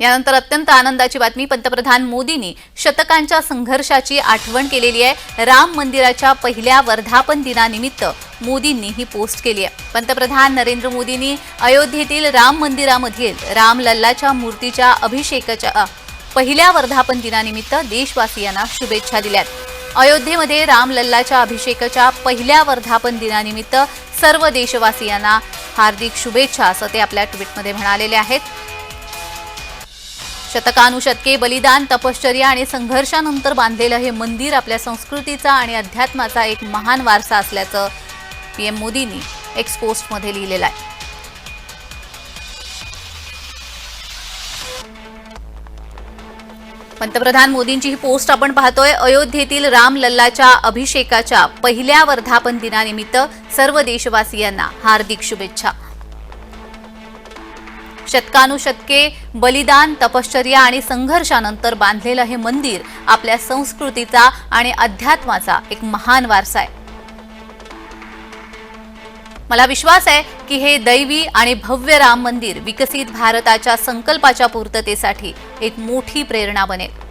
यानंतर अत्यंत आनंदाची बातमी. पंतप्रधान मोदींनी शतकांच्या संघर्षाची आठवण केलेली आहे. राम मंदिराच्या पहिल्या वर्धापन दिनानिमित्त मोदींनी ही पोस्ट केली आहे. पंतप्रधान नरेंद्र मोदींनी अयोध्येतील राम मंदिरामधील रामलल्लाच्या मूर्तीच्या अभिषेकाच्या पहिल्या वर्धापन दिनानिमित्त देशवासियांना शुभेच्छा दिल्यात अयोध्येमध्ये रामलल्लाच्या अभिषेकाच्या पहिल्या वर्धापन दिनानिमित्त सर्व देशवासियांना हार्दिक शुभेच्छा असं ते आपल्या ट्विटमध्ये म्हणालेले आहेत. शतकानुशतके बलिदान तपश्चर्या आणि संघर्षानंतर बांधलेलं हे मंदिर आपल्या संस्कृतीचा आणि अध्यात्माचा एक महान वारसा असल्याचं पीएम मोदींनी एक्स पोस्टमध्ये लिहिलेलं आहे. पंतप्रधान मोदींची ही पोस्ट आपण पाहतोय. अयोध्येतील राम लल्लाच्या अभिषेकाच्या पहिल्या वर्धापन दिनानिमित्त सर्व देशवासियांना हार्दिक शुभेच्छा. शतकानुशतके बलिदान तपश्चर्या आणि संघर्षानंतर बांधलेलं हे मंदिर आपल्या संस्कृतीचा आणि अध्यात्माचा एक महान वारसा आहे. मला विश्वास आहे की हे दैवी आणि भव्य राम मंदिर विकसित भारताच्या संकल्पाच्या पूर्ततेसाठी एक मोठी प्रेरणा बनेल.